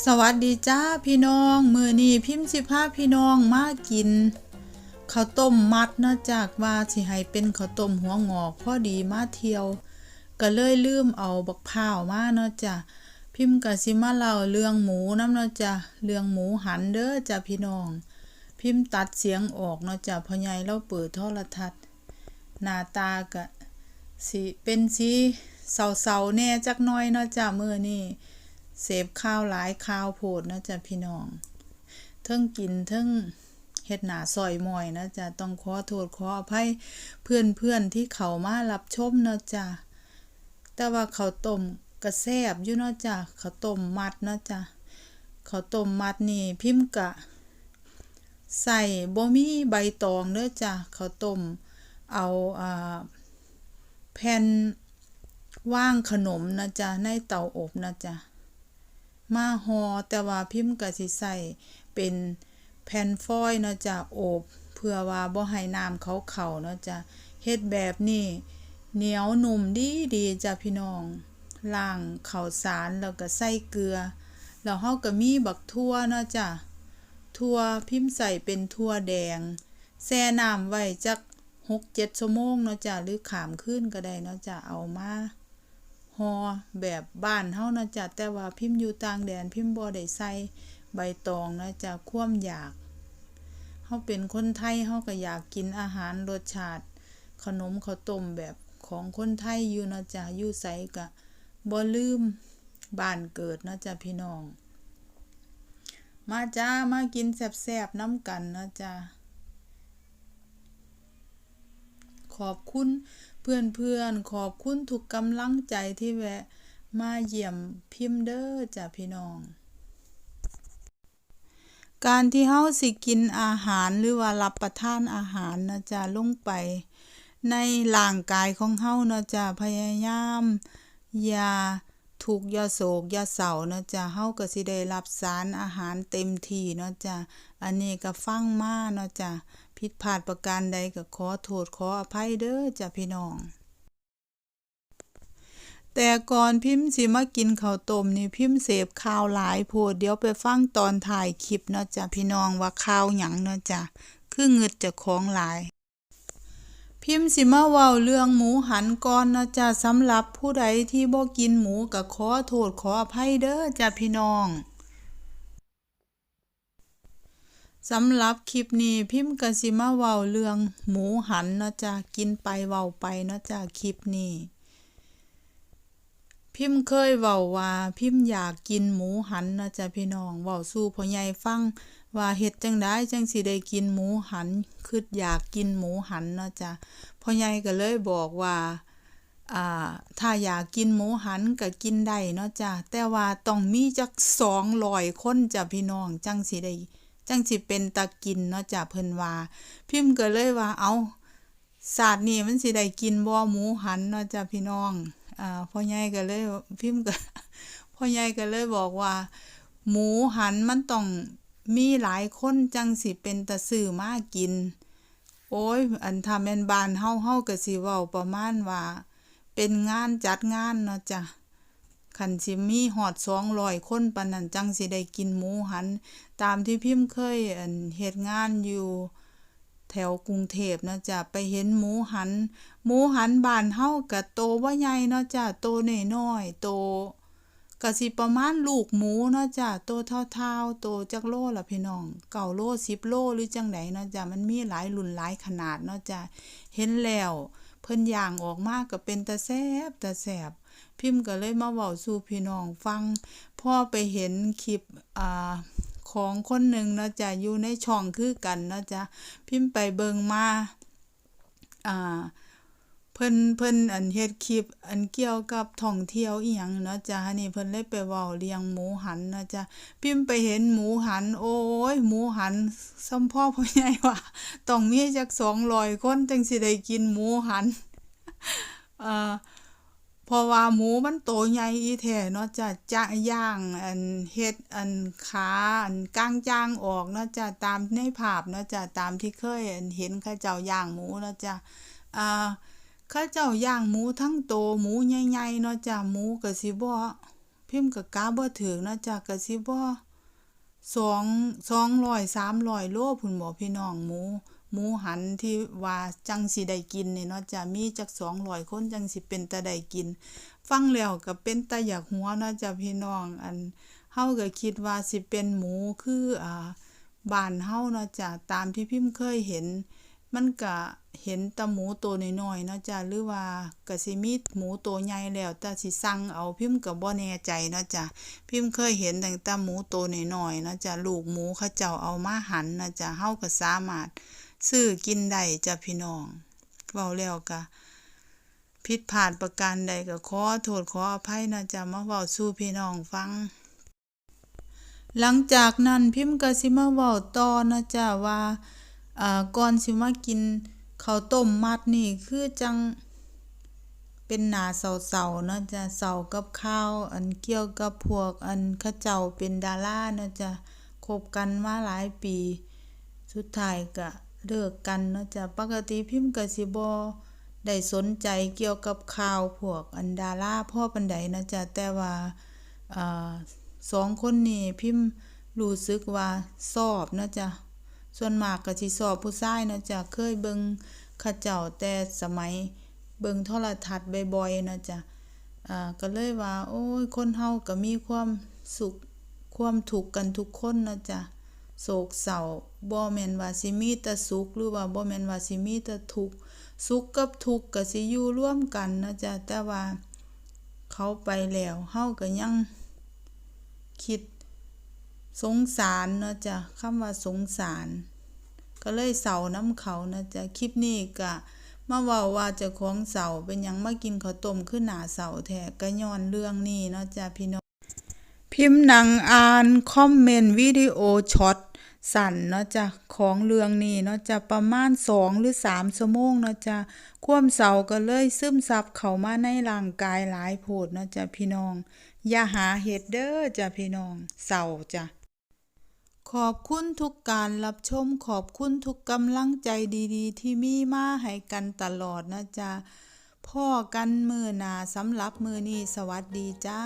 สวัสดีจ้าพี่น้อง มือนี้พิมพ์สิพาพี่น้องมากินข้าวต้มมัดเนาะจากว่าสิให้เป็นข้าวต้มหัวงอกพอดีมาเที่ยว ก็เลยลืมเอาบักพร้าวมาเนาะจ้ะพิมพ์ก็สิมาเล่าเรื่องหมูน้ำเนาะจ้ะเรื่องหมูหันเด้อจ้ะพี่น้อง พิมพ์ตัดเสียงออกเนาะจ้ะพ่อใหญ่เราเปิดโทรทัศน์หน้าตาก็สิเป็นสีเศร้าๆแน่จักน่อยเนาะจ้ะมื้อนี้ เสพข้าวหลายข้าวโพดนะจ๊ะพี่น้องเทิงกินเทิงเฮ็ดหนาซอยมอยนะจ๊ะต้องขอโทษขออภัยเพื่อนเพื่อนที่เขามารับชมนะจ๊ะแต่ว่าเขาต้มกระแซบอยู่เนาะจ๊ะข้าต้มมัดนะจ๊ะข้าต้มมัดนี่พิมพ์กะ ใส่บ่มีใบตองเด้อจ้ะข้าต้มเอาอ่าแผ่นว่างขนมนะจ๊ะในเตาอบนะจ๊ะ มาหอแต่ว่าพิมพ์ก็สิใส่เป็นแผ่นฟอยล์เนาะจ้ะโอบเพื่อว่าบ่ให้น้ำเขาเข้าเนาะจ้ะเฮ็ดแบบนี้เหนียวนุ่มดีดีจ้ะพี่น้องล้างข้าวสารแล้วก็ใส่เกลือแล้วเฮาก็มีบักทั่วเนาะจ้ะทั่วพิมพ์ใส่เป็นทั่วแดงแช่น้ำไว้จัก6-7ชั่วโมงเนาะจ้ะหรือขามคืนก็ได้เนาะจ้ะเอามา ฮอแบบบ้านเฮานะจ๊ะแต่ว่าพิมพ์อยู่ต่างแดนพิมพ์บ่ได้ใส่ใบตองนะจ๊ะความอยากเฮาเป็นคนไทยเฮาก็อยากกินอาหารรสชาติ ขนมข้าวต้มแบบของคนไทยอยู่นะจ๊ะอยู่ไสก็บ่ลืมบ้านเกิดนะจ๊ะพี่น้อง มาจ้ามากินแซ่บๆน้ำกันนะจ๊ะ ขอบคุณเพื่อนๆ ขอบคุณทุกกำลังใจที่แวะมาเยี่ยมพิมพ์เด้อจ้ะพี่น้อง การที่เฮาสิกินอาหารหรือว่ารับประทานอาหารนะจ๊ะลงไป ในร่างกายของเฮานะจ๊ะพยายามอย่าทุกยาโศกยาเศร้านะจ๊ะเฮาก็สิได้รับสารอาหารเต็มที่เนาะจ๊ะอันนี้ก็ฟังมาเนาะจ๊ะ ผิดพลาดประการใดก็ขอโทษขออภัยเด้อจ้ะพี่น้อง แต่ก่อนพิมพ์สิมากินข้าวต้มนี่พิมพ์เสพข่าวหลายโพดเดี๋ยวไปฟังตอนถ่ายคลิปเนาะจ้ะพี่น้องว่าข่าวหยังเนาะจ้ะคือเงึดจากของหลายพิมพ์สิมาเว้าเรื่องหมูหันก่อนเนาะจ้ะสำหรับผู้ใดที่บ่กินหมูก็ขอโทษขออภัยเด้อจ้ะพี่น้อง สำหรับคลิปนี้พิมพ์กสิมาเว้าเรื่องหมูหันเนะจ้ะกินไปเว้าไปเนะจ้ะคลิปนี้พิมพ์เคยเว้าว่าพิมพ์อยากกินหมูหันเนะจ้ะพี่น้องเว้าสู่พ่อใหญ่ฟังว่าเฮ็ดจังได๋จังสิได้กินหมูหันคืออยากกินหมูหันเนะจ้ะพ่อใหญ่ก็เลยบอกว่าอ่าถ้าอยากกินหมูหันก็กินได้เนาะจ้ะแต่ว่าต้องมีจัก200คนจ้ะพี่น้องจังสิได้ จังสิเป็นตากินเนาะจ้ะเพิ่นว่า พิมพ์ก็เลยว่าเอาศาสตร์นี้มันสิได้กินบ่หมูหันเนาะจ้ะพี่น้องอ่าพ่อใหญ่ก็เลยพิมพ์ก็พ่อใหญ่ก็เลยบอกว่า หมูหันมันต้องมีหลายคนจังสิเป็นตาซื้อมากิน โอ้ย อันถ้าแม่นบานเฮาเฮาก็สิเว้าประมาณว่า เป็นงานจัดงานเนาะจ้ะ คันสิมีฮอด200คนปานนั้นจังสิได้กินหมูหัน ตามที่พิมพ์เคยอันเฮ็ดงานอยู่แถวกรุงเทพเนาะจ้ะไปเห็นหมูหัน หมูหันบานเฮาก็โตบ่ใหญ่เนาะจ้ะโตน้อยๆโตก็สิประมาณลูกหมูเนาะจ้ะโตเท่าๆโตจักโลล่ะพี่น้องเก้าโล10โลหรือจังไดเนาะจ้ะมันมีหลายรุ่นหลายขนาดเนาะจ้ะเห็นแล้ว เพิ่นย่างออกมาก็เป็นตาแซบตาแซบ พิมพ์ก็เลยมาเว้าสู่พี่น้องฟังพ่อไปเห็นคลิปอ่าของคนหนึ่งเนาะจ้ะอยู่ในช่องคือกันเนาะจ้ะพิมพ์ไปเบิงมาอ่าเพิ่นเพิ่นอันเฮ็ดคลิปอันเกี่ยวกับท่องเที่ยวอีหยังเนาะจ้ะนี่เพิ่นเลยไปเว้าเลี้ยงหมูหันเนาะจ้ะพิมพ์ไปเห็นหมูหัน โอ้ยหมูหันซ้ำพ่อพ่อใหญ่ว่าต้องมีจัก200คนจังสิได้กินหมูหันเอ่อ ราะว่าหมูมันโตใหญ่อีแท้เนาะจ้ะจะย่างอันเฮ็ดอันขาอันก้างจ้างออกเนาะจ้ะตามในภาพเนาะจ้ะตามที่เคยอันเห็นเขาเจ้าย่างหมูเนาะจ้ะอ่าเขาเจ้าย่างหมูทั้งโตหมูใหญ่ๆเนาะจ้ะหมูก็สิบ่พิมพ์ก็กะบ่ถึงเนาะจ้ะก็สิบ่สองสองร้อยสามร้อยโลพุ่นบ่พี่น้องหมู หมูหันที่ว่าจังสิได้กินนี่เนาะจะมีจัก200คนจังสิเป็นตาได้กิน ฟังแล้วก็เป็นตาอยากหัวเนาะจ้ะพี่น้องอันเฮาก็คิดว่าสิเป็นหมูคืออ่าบ้านเฮาเนาะจ้ะตามที่พิมพ์เคยเห็น มันก็เห็นตะหมูตัวน้อยๆเนาะจ้ะหรือว่าก็สิมีหมูตัวใหญ่แล้วแต่สิสั่งเอาพิมพ์ก็บ่แน่ใจเนาะจ้ะพิมพ์เคยเห็นตั้งแต่หมูตัวน้อยๆเนาะจ้ะลูกหมูเขาเจ้าเอามาหันเนาะจ้ะเฮาก็สามารถ ซื้อกินได้จ้ะพี่น้องเว้าแล้วก็ผิดพลาดประการใดก็ขอโทษขออภัยนะจ้ะมาเว้าสู่พี่น้องฟัง หลังจากนั้นพิมพ์ก็สิมาเว้าต่อนะจ้ะว่าอ่าก่อนสิมากินข้าวต้มมัดนี่คือจังเป็นหนาเศร้าๆเนาะจ้ะเศร้ากับข้าวอันเกี่ยวกับพวกอันเขาเจ้าเป็นดารานะจ้ะคบกันมาหลายปี สุดท้ายก็ เลิกกันเนาะจ้ะปกติพิมพ์กสิบ่ได้สนใจเกี่ยวกับข่าวพวกอันดาราพ่อปานใดนะจ้ะแต่ว่าอสองคนนี้พิมพ์รู้สึกว่าชอบนะจ้ะส่วนมากก็สิชอบผู้ชายนะจ้ะเคยเบิงขาเจ้าแต่สมัยเบิงโทรทัศน์บ่อยๆนะจ้ะก็เลยว่า โอ้ยคนเฮาก็มีความสุขความทุกกันทุกคนนะจ้ะโศกเศร้า บ่แม่นว่าสิมีแต่สุขหรือว่าบ่แม่นว่าสิมีแต่ทุกข์สุขกับทุกข์ก็สิอยู่ร่วมกันนะจ้ะแต่ว่าเขาไปแล้วเฮาก็ยังคิดสงสารเนาะจ้ะคำว่าสงสาร ก็เลยเศร้าน้ำเขานะจ๊ะคลิปนี้ก็มาเว้าว่าจ้าของเศร้าเป็นยังมากินข้าวต้มขึ้นหน้าเศร้าแท้ก็ย้อนเรื่องนี้เนาะจ้ะพี่น้องพิมพ์หนังอ่าน คอมเมนต์วิดีโอช็อต สั่นเนาะจ้ะของเรืองนี้เนาะจ้ะประมาณ2หรือ3ชั่วโมงเนาะจ้ะความเศร้าก็เลยซึมซับเข้ามาในร่างกายหลายโพดเนาะจ้ะพี่น้อง อย่าหาเฮ็ดเด้อจ้ะพี่น้องเศร้าจ้ะขอบคุณทุกการรับชมขอบคุณทุกกำลังใจดีๆ ที่มีมาให้กันตลอดนะจ๊ะพ่อกันมือหนาสำหรับมือนี้สวัสดีจ้า